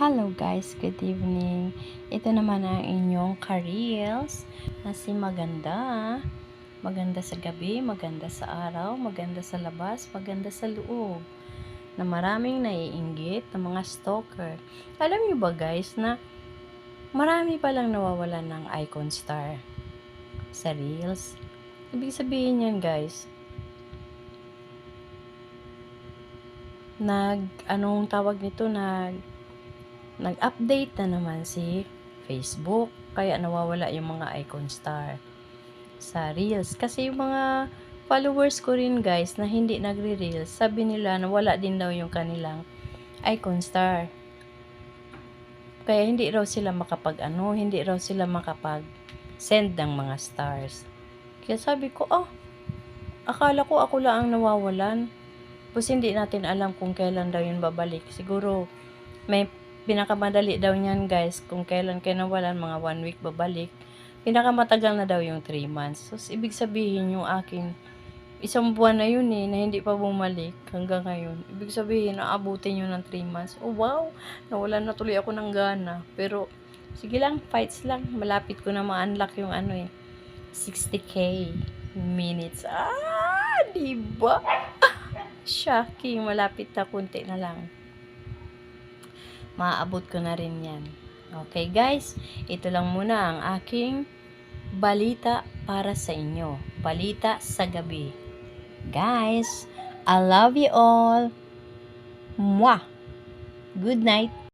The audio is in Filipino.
Hello guys, good evening. Ito naman ang inyong careers na si maganda. Maganda sa gabi, maganda sa araw, maganda sa labas, maganda sa loob. Na maraming naiinggit ng mga stalker. Alam niyo ba guys na marami palang nawawalan ng icon star sa reels. Ibig sabihin yan guys, nag anong tawag nito nag nag-update na naman si Facebook kaya nawawala yung mga icon star sa reels. Kasi yung mga followers ko rin guys na hindi nagre-reels sabi nila na wala din daw yung kanilang icon star. Kaya hindi raw sila makapag ano hindi raw sila makapag send ng mga stars. Kaya sabi ko oh akala ko ako lang ang nawawalan. Tapos hindi natin alam kung kailan daw yun babalik. Siguro may pinakamadali daw niyan guys kung kailan kayo nawalan mga one week babalik. Pinakamatagal na daw yung 3 months. So ibig sabihin yung akin isang buwan na yun eh na hindi pa bumalik hanggang ngayon. Ibig sabihin naabutin yun ng 3 months. Oh wow, nawalan na tuloy ako ng gana. Pero sige lang, fights lang. Malapit ko na ma-unlock yung ano eh 60k minutes. Ah, di ba? Shocking, malapit na kunti na lang. Maaabot ko na rin yan. Okay guys, ito lang muna ang aking balita para sa inyo. Balita sa gabi. Guys, I love you all. Mwah! Good night.